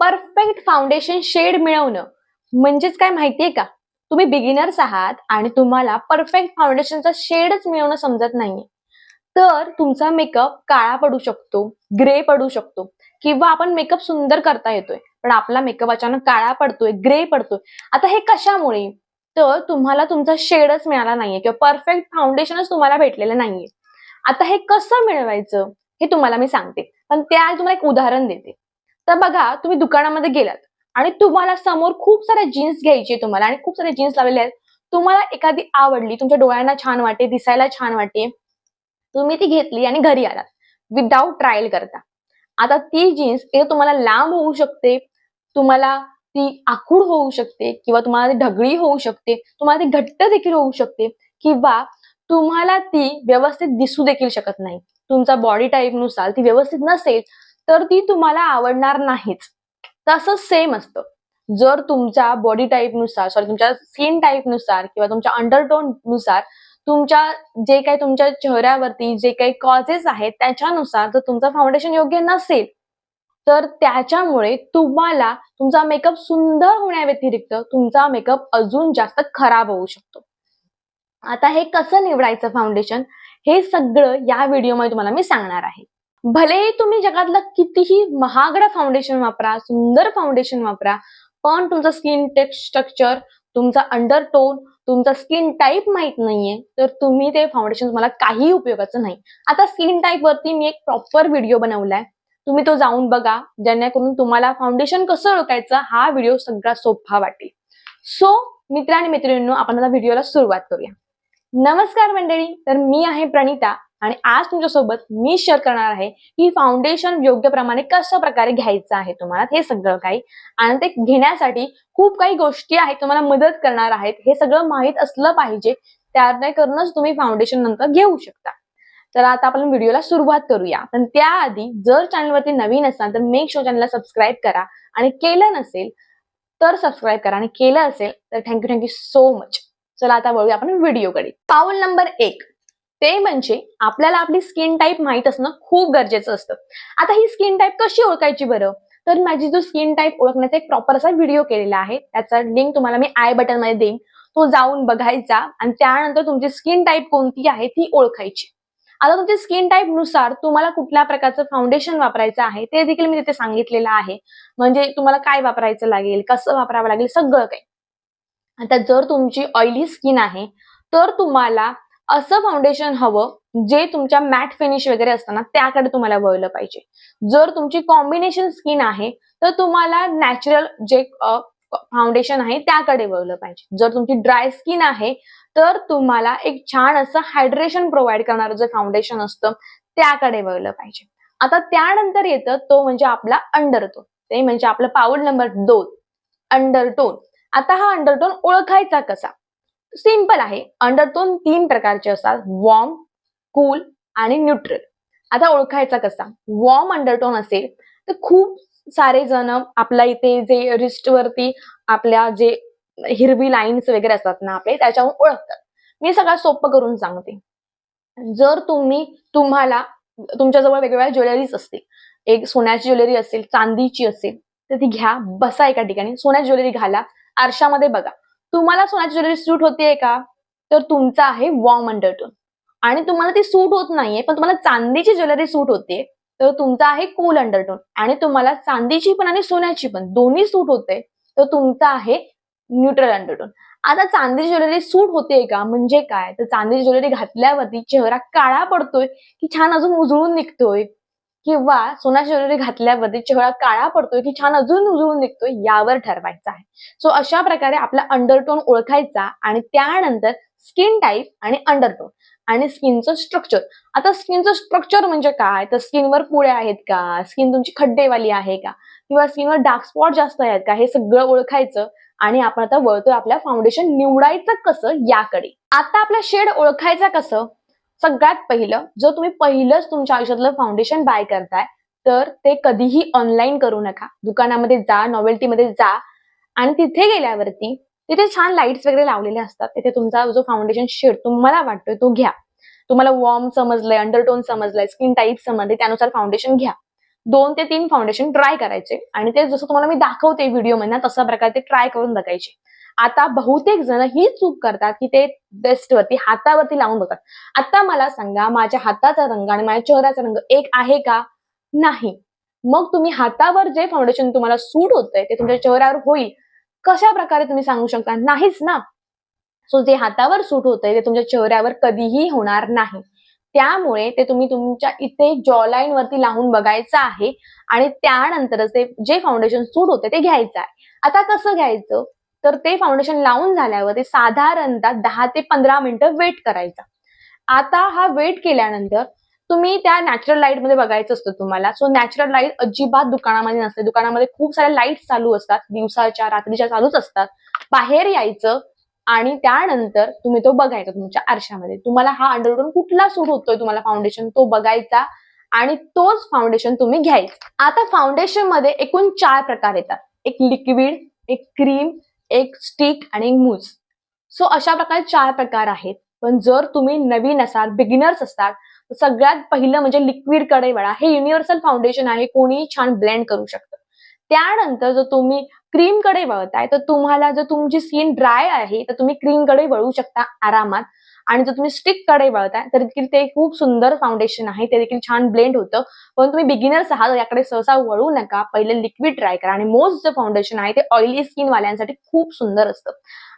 Perfect foundation shade मिळवणं. म्हणजेच काय माहितीये का? तुम्ही बिगिनर्स आहात आणि तुम्हाला परफेक्ट फाउंडेशनचा शेडच मिळवणं समजत नाहीये. तर तुमचा मेकअप काळा पडू शकतो ग्रे पडू शकतो किंवा आपण मेकअप सुंदर करता येतोय पण आपला मेकअप अचानक काळा पडतोय ग्रे पडतोय. आता हे कशामुळे? तर तुम्हाला तुमचा शेडच मिळाला नाहीये किंवा परफेक्ट फाउंडेशनच तुम्हाला भेटलेलं नाहीये. आता हे कसं मिळवायचं? हे तुम्हाला मी सांगते. पण त्या तुम्हाला एक उदाहरण देते. तर बघा तुम्ही दुकानामध्ये गेलात आणि तुम्हाला समोर खूप साऱ्या जीन्स घ्यायची तुम्हाला आणि खूप सारे जीन्स लावलेले आहेत. तुम्हाला एखादी आवडली तुमच्या डोळ्यांना छान वाटते दिसायला छान वाटते तुम्ही ती घेतली आणि घरी आलात. विदाऊट ट्रायल करता. आता ती जीन्स एक तुम्हाला लांब होऊ शकते तुम्हाला ती आखूड होऊ शकते किंवा तुम्हाला ती ढगळी होऊ शकते तुम्हाला ती घट्ट देखील होऊ शकते किंवा तुम्हाला ती व्यवस्थित दिसू देखील शकत नाही. तुमचा बॉडी टाईपनुसार ती व्यवस्थित नसेल तर ती तुम्हाला आवडणार नाहीच. तसंच सेम असतं. जर तुमच्या बॉडी टाईपनुसार सॉरी तुमच्या स्किन टाईपनुसार किंवा तुमच्या अंडरटोननुसार तुमच्या जे काही तुमच्या चेहऱ्यावरती जे काही कॉजेस आहेत त्याच्यानुसार जर तुमचं फाउंडेशन योग्य नसेल तर त्याच्यामुळे तुम्हाला तुमचा मेकअप सुंदर होण्याव्यतिरिक्त तुमचा मेकअप अजून जास्त खराब होऊ शकतो. आता हे कसं निवडायचं फाउंडेशन हे सगळं या व्हिडिओमध्ये तुम्हाला मी सांगणार आहे. भलेही तुम्ही जगातलं कितीही महागडा फाउंडेशन वापरा सुंदर फाउंडेशन वापरा पण तुमचं स्किन स्ट्रक्चर तुमचा अंडरटोन तुमचा स्किन टाईप माहीत नाहीये तर तुम्ही ते फाउंडेशन तुम्हाला काही उपयोगाचं नाही. आता स्किन टाईप वरती मी एक प्रॉपर व्हिडिओ बनवलाय. तुम्ही तो जाऊन बघा जेणेकरून तुम्हाला फाउंडेशन कसं ओळखायचं हा व्हिडिओ सगळा सोपा वाटेल. सो मित्र आणि मैत्रिणींनो आपण आता व्हिडिओला सुरुवात करूया. नमस्कार मंडळी तर मी आहे प्रणिता. आणि आज तुमच्यासोबत मी शेअर करणार आहे की फाउंडेशन योग्य प्रमाणे कशा प्रकारे घ्यायचं आहे तुम्हाला हे सगळं काही. आणि ते घेण्यासाठी खूप काही गोष्टी आहेत तुम्हाला मदत करणार आहेत. हे सगळं माहीत असलं पाहिजे त्याने करूनच तुम्ही फाउंडेशन नंतर घेऊ शकता. तर आता आपण व्हिडिओला सुरुवात करूया. पण त्याआधी जर चॅनलवरती नवीन असाल तर मेक शो चॅनलला सबस्क्राईब करा. आणि केलं नसेल तर सबस्क्राईब करा. आणि केलं असेल तर थँक्यू थँक्यू सो मच चला आता वळूया आपण व्हिडिओकडे पाऊल नंबर एक. ते म्हणजे आपल्याला आपली स्किन टाईप माहीत असणं खूप गरजेचं असतं. आता ही स्किन टाईप कशी ओळखायची बरं? तर माझी जो स्किन टाईप ओळखण्याचा एक प्रॉपर असा व्हिडिओ केलेला आहे. त्याचा लिंक तुम्हाला मी आय बटनमध्ये देईन. तो जाऊन बघायचा आणि त्यानंतर तुमची स्किन टाईप कोणती आहे ती ओळखायची. आता तुमच्या स्किन टाईपनुसार तुम्हाला कुठल्या प्रकारचं फाउंडेशन वापरायचं आहे ते देखील मी तिथे सांगितलेलं आहे. म्हणजे तुम्हाला काय वापरायचं लागेल कसं वापरावं लागेल सगळं काही. आता जर तुमची ऑइली स्किन आहे तर तुम्हाला असं फाउंडेशन हवं जे तुमच्या मॅट फिनिश वगैरे असताना त्याकडे तुम्हाला वळलं पाहिजे. जर तुमची कॉम्बिनेशन स्किन आहे तर तुम्हाला नॅचरल जे फाउंडेशन आहे त्याकडे वळलं पाहिजे. जर तुमची ड्राय स्किन आहे तर तुम्हाला एक छान असं हायड्रेशन प्रोव्हाइड करणारं जे फाउंडेशन असतं त्याकडे वळलं पाहिजे. आता त्यानंतर येतं तो म्हणजे आपला अंडरटोन ते म्हणजे आपलं पाऊल नंबर दोन अंडरटोन आता हा अंडरटोन ओळखायचा कसा? सिंपल आहे. अंडरटोन तीन प्रकारचे असतात. वॉर्म कूल आणि न्यूट्रल. आता ओळखायचा कसा? वॉर्म अंडरटोन असेल तर खूप सारे जण आपल्या इथे जे रिस्टवरती आपल्या जे हिरवी लाईन्स वगैरे असतात ना आपले त्याच्यावर ओळखतात. मी सगळ्यात सोपं करून सांगते. जर तुम्ही तुम्हाला तुमच्याजवळ वेगवेगळ्या ज्वेलरीज असतील एक सोन्याची ज्वेलरी असेल चांदीची असेल तर ती घ्या. बसा एका ठिकाणी. सोन्याची ज्वेलरी घाला. आरशामध्ये बघा. तुम्हाला सोन्याची ज्वेलरी सूट होतीये का? तर तुमचा आहे वॉर्म अंडरटोन आणि तुम्हाला ती सूट होत नाहीये पण तुम्हाला चांदीची ज्वेलरी सूट होते तर तुमचा आहे कूल अंडरटोन आणि तुम्हाला चांदीची पण आणि सोन्याची पण दोन्ही सूट होते तर तुमचा आहे न्यूट्रल अंडरटोन आता चांदीची ज्वेलरी सूट होते का? म्हणजे काय? तर चांदीची ज्वेलरी घातल्यावरती चेहरा काळा पडतोय की छान अजून उजळून निघतोय. किंवा सोना ज्वेलरी घातल्यावरती चेहरा काळा पडतोय की छान अजून उजळून निघतोय यावर ठरवायचा आहे. सो अशा प्रकारे आपला अंडरटोन ओळखायचा आणि त्यानंतर स्किन टाईप आणि अंडरटोन आणि स्किनचं स्ट्रक्चर आता स्किनचं स्ट्रक्चर म्हणजे काय? तर स्किनवर पुळ्या आहेत का? स्किन तुमची खड्डेवाली आहे का? किंवा स्किनवर डार्क स्पॉट जास्त आहेत का? हे सगळं ओळखायचं आणि आपण आता वळतोय आपल्या फाउंडेशन निवडायचं कसं याकडे. आता आपला शेड ओळखायचा कसं? सगळ्यात पहिलं जर तुम्ही पहिलंच तुमच्या आयुष्यातलं फाउंडेशन बाय करताय तर ते कधीही ऑनलाईन करू नका. दुकानामध्ये जा नॉवेल्टीमध्ये जा. आणि तिथे गेल्यावरती तिथे छान लाईट्स वगैरे लावलेले असतात. तिथे तुमचा जो फाउंडेशन शेड तुम्हाला वाटतोय तो घ्या. तुम्हाला वॉर्म समजलंय अंडरटोन समजलाय स्किन टाईप समजले त्यानुसार फाउंडेशन घ्या. दोन ते तीन फाउंडेशन ट्राय करायचे. आणि ते जसं तुम्हाला मी दाखवते व्हिडिओमध्ये तसा प्रकारे ते ट्राय करून बघायचे. आता बहुतेक जण ही चूक करतात की ते बेस्ट वरती हातावरती लावून बघतात. आता मला सांगा माझ्या हाताचा रंग आणि माझ्या चेहऱ्याचा रंग एक आहे का? नाही. मग तुम्ही हातावर जे फाउंडेशन तुम्हाला सूट होतंय ते तुमच्या चेहऱ्यावर होईल. कशा प्रकारे तुम्ही सांगू शकता? नाहीच ना. सो जे हातावर सूट होतंय ते तुमच्या चेहऱ्यावर कधीही होणार नाही. त्यामुळे ते तुम्ही तुमच्या इथे जॉलाईन वरती लावून बघायचं आहे आणि त्यानंतरच ते जे फाउंडेशन सूट होते ते घ्यायचं आहे. आता कसं घ्यायचं? तर ते फाउंडेशन लावून झाल्यावर ते साधारणतः दहा ते पंधरा मिनिटं वेट करायचा. आता हा वेट केल्यानंतर तुम्ही त्या नॅचरल लाइटमध्ये बघायचं असतं तुम्हाला. सो नॅचरल लाइट अजिबात दुकानामध्ये नसते. दुकानामध्ये खूप साऱ्या लाइट चालू असतात. दिवसाच्या रात्रीच्या चालूच असतात. बाहेर यायचं आणि त्यानंतर तुम्ही तो बघायचा तुमच्या आरशामध्ये. तुम्हाला हा अंडरटोन कुठला सूट होतोय तुम्हाला फाउंडेशन तो बघायचा आणि तोच फाउंडेशन तुम्ही घ्यायचा. आता फाउंडेशनमध्ये एकूण चार प्रकार येतात. एक लिक्विड एक क्रीम एक स्टिक आणि एक मूज सो अशा प्रकारे चार प्रकार आहेत. पण जर तुम्ही नवीन असाल बिगिनर्स असतात तर सगळ्यात पहिलं म्हणजे लिक्विडकडे वळा हे युनिव्हर्सल फाउंडेशन आहे कोणीही छान ब्लेंड करू शकतं. त्यानंतर जर तुम्ही क्रीमकडे वळताय तर तुम्हाला जर तुमची स्किन ड्राय आहे तर तुम्ही क्रीमकडे वळू शकता आरामात. आणि जर तुम्ही स्टिककडे वळताय तर देखील ते खूप सुंदर फाउंडेशन आहे. ते देखील छान ब्लेंड होतं. पण तुम्ही बिगिनर्स आहात याकडे सहसा वळू नका. पहिले लिक्विड ट्राय करा. आणि मोस्ट जे फाउंडेशन आहे ते ऑइली स्किन वाल्यांसाठी खूप सुंदर असतं.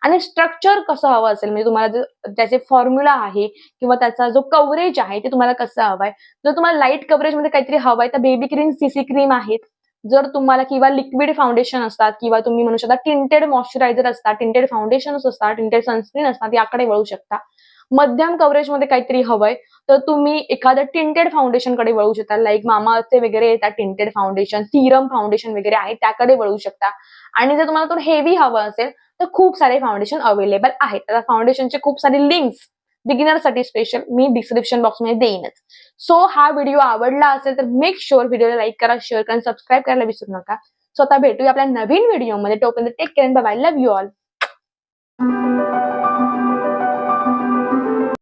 आणि स्ट्रक्चर कसं हवं असेल? म्हणजे तुम्हाला त्याचे फॉर्म्युला आहे किंवा त्याचा जो कव्हरेज आहे ते तुम्हाला कसं हवंय? जर तुम्हाला लाइट कव्हरेजमध्ये काहीतरी हवंय तर बेबी क्रीम सीसी क्रीम आहेत. जर तुम्हाला किंवा लिक्विड फाउंडेशन असतात किंवा तुम्ही म्हणू शकता टिंटेड मॉइश्चरायझर असतात टिंटेड फाउंडेशन असतात टिंटेड सनस्क्रीन असतात याकडे वळू शकता. मध्यम कव्हरेजमध्ये काहीतरी हवंय तर तुम्ही एखाद्या टिंटेड फाउंडेशनकडे वळू शकता. लाईक मामाचे वगैरे येतात टिंटेड फाउंडेशन सिरम फाउंडेशन वगैरे आहे त्याकडे वळू शकता. आणि जर तुम्हाला थोडं हेवी हवं असेल तर खूप सारे फाउंडेशन अवेलेबल आहेत. त्या फाउंडेशनचे खूप सारे लिंक्स बिगिनरसाठी स्पेशल मी डिस्क्रिप्शन बॉक्समध्ये देईनच. सो हा व्हिडिओ आवडला असेल तर मेक शुअर व्हिडिओला लाईक करा शेअर करा सबस्क्राईब करायला विसरू नका. स्वतः भेटूया आपल्या नवीन व्हिडिओमध्ये टोपन take care bye love you all